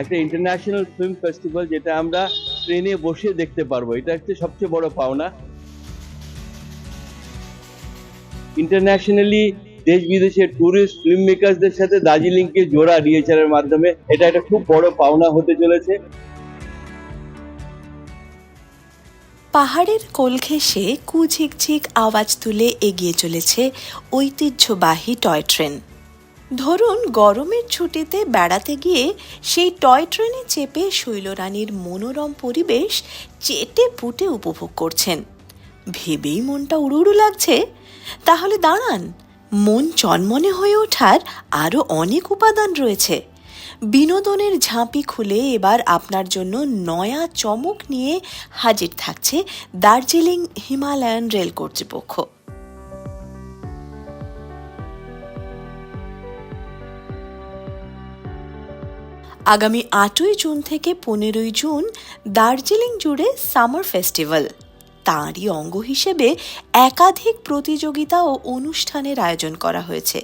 একটা international film festival যেটা আমরা ট্রেনে বসে দেখতে পারব। এটা হচ্ছে সবচেয়ে বড় পাওনা। ইন্টারন্যাশনালি দেশ বিদেশের ট্যুরিস্ট ফিল্ম মেকারদের সাথে দার্জিলিংকে জোড়া এর মাধ্যমে এটা একটা খুব বড় পাওনা হতে চলেছে। পাহাড়ের কোল ঘেঁষে কুঝিকঝিক আওয়াজ তুলে এগিয়ে চলেছে ঐতিহ্যবাহী টয় ট্রেন। ধরুন গরমের ছুটিতে বেড়াতে গিয়ে সেই টয় ট্রেনে চেপে শৈলরানীর মনোরম পরিবেশ চেটে পুটে উপভোগ করছেন। ভেবেই মনটা উড়ু উড়ু লাগছে। তাহলে দাঁড়ান, মন চনমনে হয়ে ওঠার আরও অনেক উপাদান রয়েছে। বিনোদনের ঝাঁপি খুলে এবার আপনার জন্য নয়া চমক নিয়ে হাজির থাকছে দার্জিলিং হিমালয়ান রেল কর্তৃপক্ষ আগামী আটই জুন থেকে পনেরোই জুন দার্জিলিং জুড়ে সামার ফেস্টিভ্যাল। তাঁরই অঙ্গ হিসেবে একাধিক প্রতিযোগিতা ও অনুষ্ঠানের আয়োজন করা হয়েছে।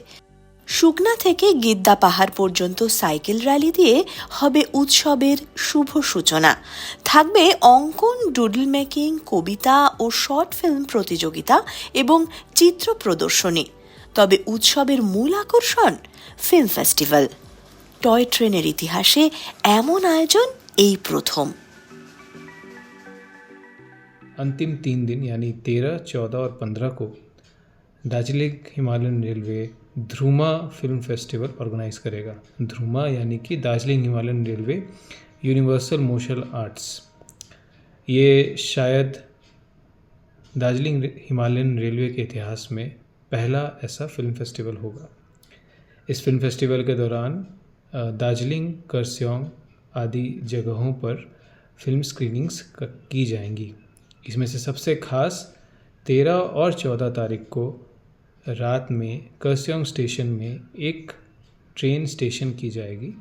সুকনা থেকে গিদ্দা পাহাড় পর্যন্ত সাইকেল র্যালি দিয়ে হবে উৎসবের শুভ সূচনা। থাকবে অঙ্কন, ডুডল মেকিং, কবিতা ও শর্ট ফিল্ম প্রতিযোগিতা এবং চিত্র প্রদর্শনী। তবে উৎসবের মূল আকর্ষণ ফিল্ম ফেস্টিভ্যাল। টয় ট্রেনের ইতিহাসে এমন আয়োজন এই প্রথম अंतिम तीन दिन यानी तेरह चौदह और पंद्रह को Darjeeling Himalayan railway Dhruma film festival organise करेगा ध्रुमा यानी कि Darjeeling Himalayan railway universal martial arts ये शायद दार्जिलिंग हिमालयन रेलवे के इतिहास में पहला ऐसा फिल्म फेस्टिवल होगा इस फिल्म फेस्टिवल के दौरान अ, दार्जिलिंग, करस्योंग आदि जगहों पर फ़िल्म स्क्रीनिंग्स की जाएँगी। इसमें से सबसे खास तेरह और चौदह तारीख को रात में करस्योंग स्टेशन में एक ट्रेन स्टेशन की जाएगी,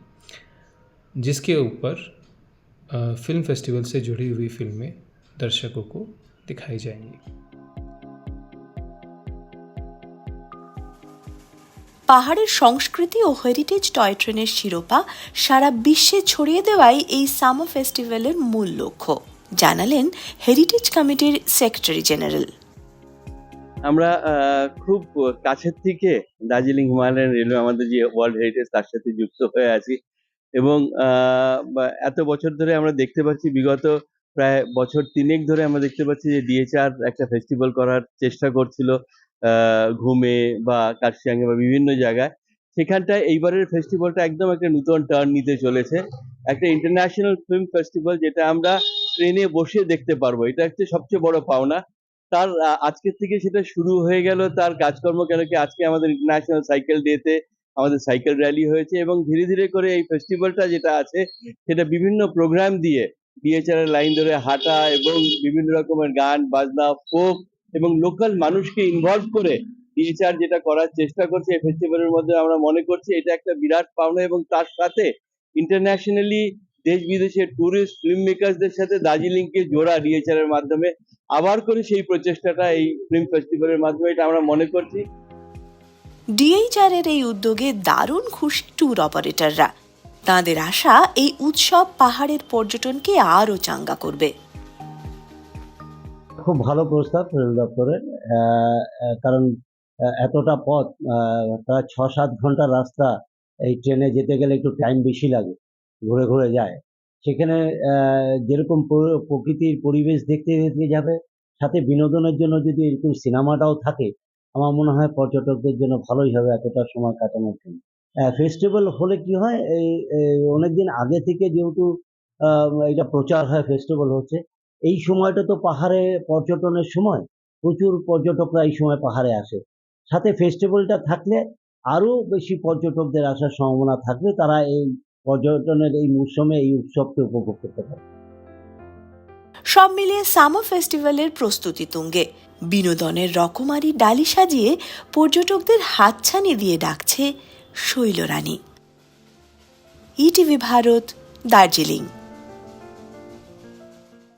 जिसके ऊपर फ़िल्म फेस्टिवल से जुड़ी हुई फ़िल्में दर्शकों को दिखाई जाएँगी। পাহাড়ের সংস্কৃতি ও হেরিটেজ টয় ট্রেনের শিরোপা সারা বিশ্বে ছড়িয়ে দেওয়াই এই সামার ফেস্টিভ্যালের মূল লক্ষ্য, জানালেন হেরিটেজ কমিটির সেক্রেটারি জেনারেল আমরা খুব কাছের থেকে দার্জিলিং হিমালয়ান রেলওয়ে আমাদের যে ওয়ার্ল্ড হেরিটেজ তার সাথে যুক্ত হয়ে আছি এবং এত বছর ধরে আমরা দেখতে পাচ্ছি, বিগত প্রায় বছর তিনেক ধরে আমরা দেখতে পাচ্ছি যে ডিএচআর একটা ফেস্টিভ্যাল করার চেষ্টা করছিল। ঘুমে বা কার্শিয়াঙ্গে বা বিভিন্ন জায়গায়, সেখানটায় এইবারের ফেস্টিভ্যালটা একদম একটা নতুন টার্ন নিতে চলেছে। একটা ইন্টারন্যাশনাল ফিল্ম ফেস্টিভ্যাল যেটা আমরা ট্রেনে বসে দেখতে পারব। এটা হচ্ছে সবচেয়ে বড় পাওনা। তার আজকের থেকে সেটা শুরু হয়ে গেল। তার কাজকর্ম কেন কি আজকে আমাদের ইন্টারন্যাশনাল সাইকেল ডেতে আমাদের সাইকেল র্যালি হয়েছে এবং ধীরে ধীরে করে এই ফেস্টিভ্যালটা যেটা আছে, সেটা বিভিন্ন প্রোগ্রাম দিয়ে ডিএচআর এর লাইন ধরে হাঁটা এবং বিভিন্ন রকমের গান, বাজনা ফোক এবং লোকাল মানুষকে ইনভলভ করে ডিএচআর যেটা করার চেষ্টা করছে ফেস্টিভ্যালের মধ্যে আমরা মনে করছি এটা একটা বিরাট পাওনা এবং তার সাথে ইন্টারন্যাশনালি দেশ বিদেশের ট্যুরিস্ট ফিল্ম মেকারসদের সাথে দার্জিলিংকে জোড়া ডিএচআর এর মাধ্যমে আবার করে সেই প্রচেষ্টাটা এই ফিল্ম ফেস্টিভ্যালের মাধ্যমে এটা আমরা মনে করছি। ডিএইচআর এর এই উদ্যোগে দারুণ খুশি ট্যুর অপারেটররা তাদের আশা, এই উৎসব পাহাড়ের পর্যটনকে আরও চাঙ্গা করবে। খুব ভালো প্রস্তাব রেল দপ্তরের। কারণ এতটা পথ প্রায় ছ সাত ঘণ্টার রাস্তা এই ট্রেনে যেতে গেলে একটু টাইম বেশি লাগে, ঘুরে ঘুরে যায়। সেখানে যেরকম প্রকৃতির পরিবেশ দেখতে দেখতে যাবে, সাথে বিনোদনের জন্য যদি এরকম সিনেমাটাও থাকে, আমার মনে হয় পর্যটকদের জন্য ভালোই হবে এতটা সময় কাটানোর জন্য। ফেস্টিভ্যাল হলে কি হয়, এই অনেকদিন আগে থেকে যেহেতু এটা প্রচার হয় ফেস্টিভ্যাল হচ্ছে এই সময়টা তো পাহাড়ে পর্যটনের সময়, প্রচুর পর্যটকরা এই সময় পাহাড়ে আসে। সাথে ফেস্টিভ্যালটা থাকলে আরও বেশি পর্যটকদের আসার সম্ভাবনা থাকবে তারা এই পর্যটনের এই মৌসুমে এই উৎসবকে উপভোগ করতে পারে। সব মিলিয়ে সামার ফেস্টিভ্যালের প্রস্তুতি তুঙ্গে। বিনোদনের রকমারি ডালি সাজিয়ে পর্যটকদের হাতছানি দিয়ে ডাকছে শৈলরানী। ইটিভি ভারত, দার্জিলিং।